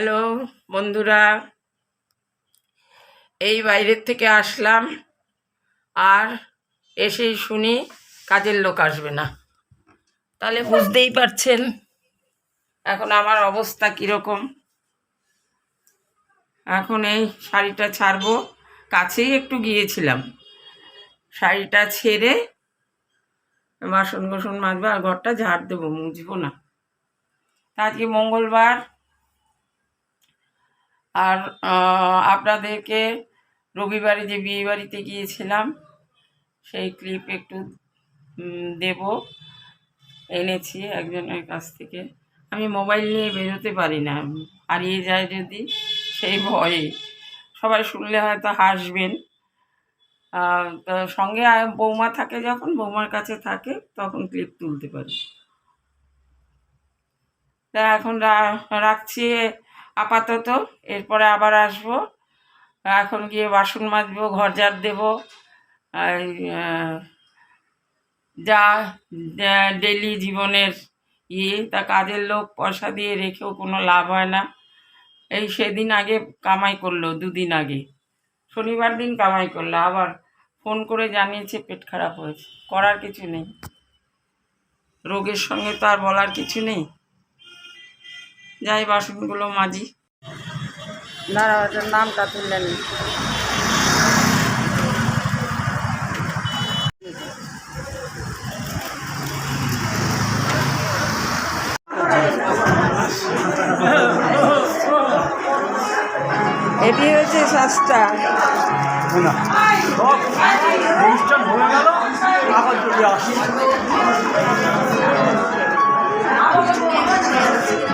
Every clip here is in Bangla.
হ্যালো, বন্ধুরা। এই বাইরের থেকে আসলাম, আর এসেই শুনি কাজের লোক আসবে না। তাহলে বুঝতেই পারছেন এখন আমার অবস্থা কীরকম। এখন এই শাড়িটা ছাড়বো, কাছেই একটু গিয়েছিলাম। শাড়িটা ছেড়ে বাসন কোসন মাজবো আর ঘরটা ঝাড় দেবো, মুছবো না। আজকে মঙ্গলবার আর আপনাদেরকে রবিবারে যে বিয়ে বাড়িতে গিয়েছিলাম, সেই ক্লিপ একটু দেব, এনেছি একজনের কাছ থেকে। আমি মোবাইল নিয়ে বেরোতে পারি না, হারিয়ে যায় যদি, সেই ভয়ে। সবাই শুনলে হয়তো হাসবেন। তো সঙ্গে বৌমা থাকে যখন, বৌমার কাছে থাকে, তখন ক্লিপ তুলতে পারি। তা এখন রাখছি। আপাতত, এরপরে আবার আসব। এখন গিয়ে বাসন মাজবো, ঘর ঝাড় দেবো। যা ডেলি জীবনের ইয়ে তা কাজের লোক পয়সা দিয়ে রেখেও কোনো লাভ হয় না। এই সেদিন আগে কামাই করল, দুদিন আগে। শনিবার দিন কামাই করল, আবার ফোন করে জানিয়েছে পেট খারাপ হয়েছে, করার কিছু নেই। রোগের সঙ্গে তো আর বলার কিছু নেই। যাই বাসনগুলো মাজি। দাঁড়াও নামটা তুললেন এটি হচ্ছে সব অনুষ্ঠান হয়ে গেল আবার চলে আসি।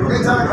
괜찮아.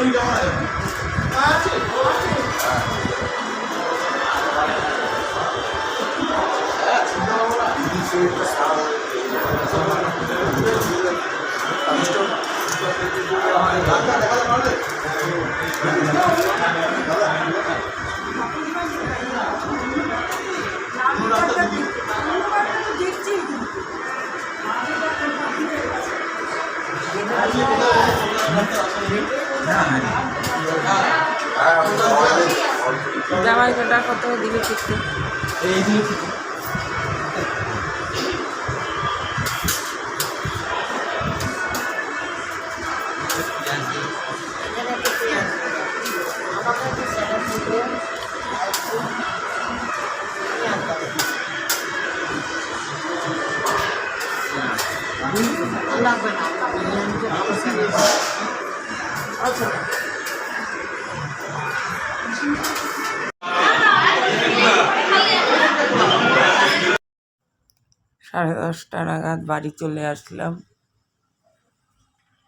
দাঁত ভুলে গেছে দাঁত ভুলে জামাই কাটা কত দিল ফিরতে লাগবে না। সাড়ে দশটা নাগাদ বাড়ি চলে আসলাম।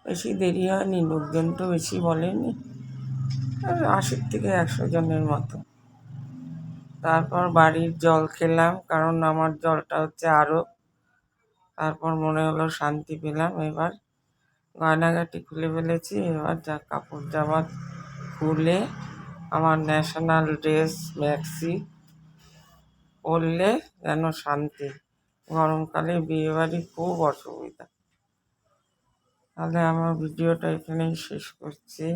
বেশি দেরি হয়নি, লোকজন তো বেশি বলেনি। আশির থেকে একশো জনের মতো। তারপর বাড়ির জল খেলাম, কারণ আমার জলটা হচ্ছে আরও তারপর মনে হলো শান্তি পেলাম এবার। গয়নাগাটি খুলে ফেলেছি, এবার যা কাপড় জামা খুলে আমার ন্যাশনাল ড্রেস ম্যাক্সি পরলে যেন শান্তি। গরমকালে বিয়েবাড়ি খুব অসুবিধা। তাহলে আমার ভিডিওটা এখানেই শেষ করছি।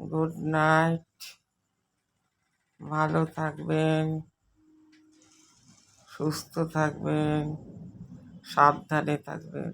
Good night. ভালো থাকবেন। সুস্থ থাকবেন। সাবধানে থাকবেন।